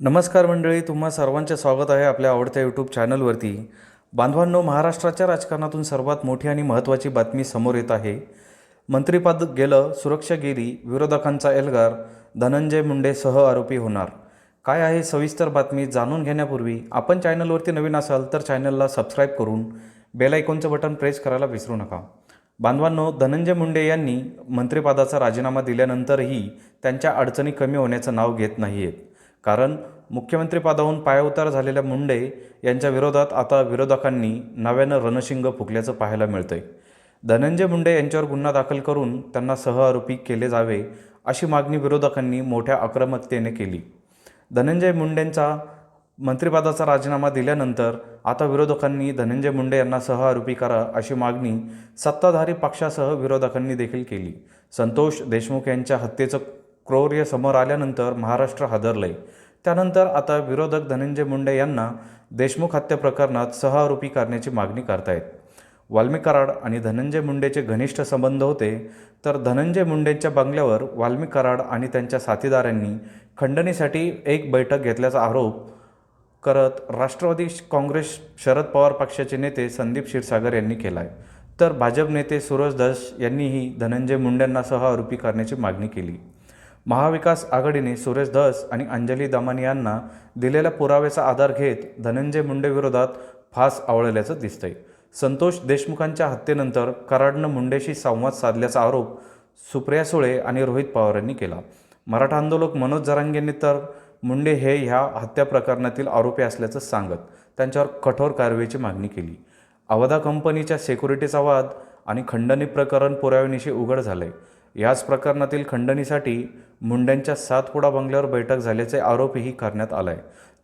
नमस्कार मंडळी तुम्हा सर्वांचे स्वागत आहे आपल्या आवडत्या यूट्यूब चॅनलवरती बांधवांनो महाराष्ट्राच्या राजकारणातून सर्वात मोठी आणि महत्त्वाची बातमी समोर येत आहे. मंत्रिपद गेलं सुरक्षा गेली विरोधकांचा एल्गार धनंजय मुंडे सह आरोपी होणार. काय आहे सविस्तर बातमी जाणून घेण्यापूर्वी आपण चॅनलवरती नवीन असाल तर चॅनलला सबस्क्राईब करून बेल आयकॉनचं बटन प्रेस करायला विसरू नका. बांधवांनो धनंजय मुंडे यांनी मंत्रिपदाचा राजीनामा दिल्यानंतरही त्यांच्या अडचणी कमी होण्याचं नाव घेत नाही आहेत कारण मुख्यमंत्रीपदाहून पायउतार झालेल्या मुंडे यांच्या विरोधात आता विरोधकांनी नव्यानं रणशिंग फुकल्याचं पाहायला मिळतंय. धनंजय मुंडे यांच्यावर गुन्हा दाखल करून त्यांना सहआरोपी केले जावे अशी मागणी विरोधकांनी मोठ्या आक्रमकतेने केली. धनंजय मुंडेंचा मंत्रिपदाचा राजीनामा दिल्यानंतर आता विरोधकांनी धनंजय मुंडे यांना सहआरोपी करा अशी मागणी सत्ताधारी पक्षासह विरोधकांनी देखील केली. संतोष देशमुख यांच्या हत्येचं क्रौर्य समोर आल्यानंतर महाराष्ट्र हादरले त्यानंतर आता विरोधक धनंजय मुंडे यांना देशमुख हत्या प्रकरणात सहआरोपी करण्याची मागणी करतायत. वाल्मी कराड आणि धनंजय मुंडेचे घनिष्ठ संबंध होते तर धनंजय मुंडेंच्या बंगल्यावर वाल्मी कराड आणि त्यांच्या साथीदारांनी खंडणीसाठी एक बैठक घेतल्याचा आरोप करत राष्ट्रवादी काँग्रेस शरद पवार पक्षाचे नेते संदीप क्षीरसागर यांनी केला आहे तर भाजप नेते सूरज दश यांनीही धनंजय मुंडेंना सहआरोपी करण्याची मागणी केली. महाविकास आघाडीने सुरेश धस आणि अंजली दमानी यांना दिलेल्या पुराव्याचा आधार घेत धनंजय मुंडेविरोधात फास आवळल्याचं दिसतंय. संतोष देशमुखांच्या हत्येनंतर कराडनं मुंडेशी संवाद साधल्याचा आरोप सुप्रिया सुळे आणि रोहित पवार यांनी केला. मराठा आंदोलक मनोज जरांगेंनी तर मुंडे हे ह्या हत्या प्रकरणातील आरोपी असल्याचं सांगत त्यांच्यावर कठोर कारवाईची मागणी केली. अवधा कंपनीच्या सेक्युरिटीचा वाद आणि खंडणी प्रकरण पुराव्यानिशी उघड झालंय. याच प्रकरणातील खंडणीसाठी मुंड्यांच्या सातपुडा बंगल्यावर बैठक झाल्याचे आरोपही करण्यात आलाय.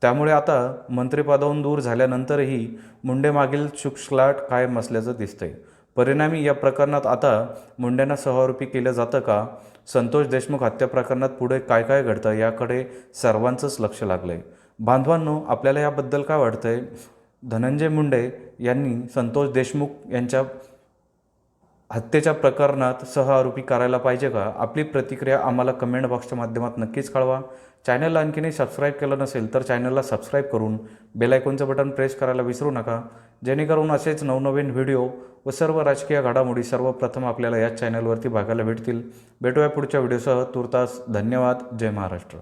त्यामुळे आता मंत्रिपदाहून दूर झाल्यानंतरही मुंडे मागील शुकशलाट कायम असल्याचं दिसतंय. परिणामी या प्रकरणात आता मुंड्यांना सहआरोपी केलं जातं का? संतोष देशमुख हत्या प्रकरणात पुढे काय काय घडतं याकडे सर्वांचंच लक्ष लागलंय. बांधवांनो आपल्याला याबद्दल काय वाटतंय? धनंजय मुंडे यांनी संतोष देशमुख यांच्या हत्येच्या प्रकरणात सह आरोपी करायला पाहिजे का? आपली प्रतिक्रिया आम्हाला कमेंट बॉक्सच्या माध्यमात नक्कीच कळवा. चॅनलला आणखीनही सबस्क्राईब केलं नसेल तर चॅनलला सबस्क्राईब करून बेल आयकॉनचं बटन प्रेस करायला विसरू नका. जेणेकरून असेच नवनवीन व्हिडिओ व सर्व राजकीय घडामोडी सर्वप्रथम आपल्याला याच चॅनलवरती बघायला भेटतील. भेटूया पुढच्या व्हिडिओसह तुर्तास धन्यवाद. जय महाराष्ट्र.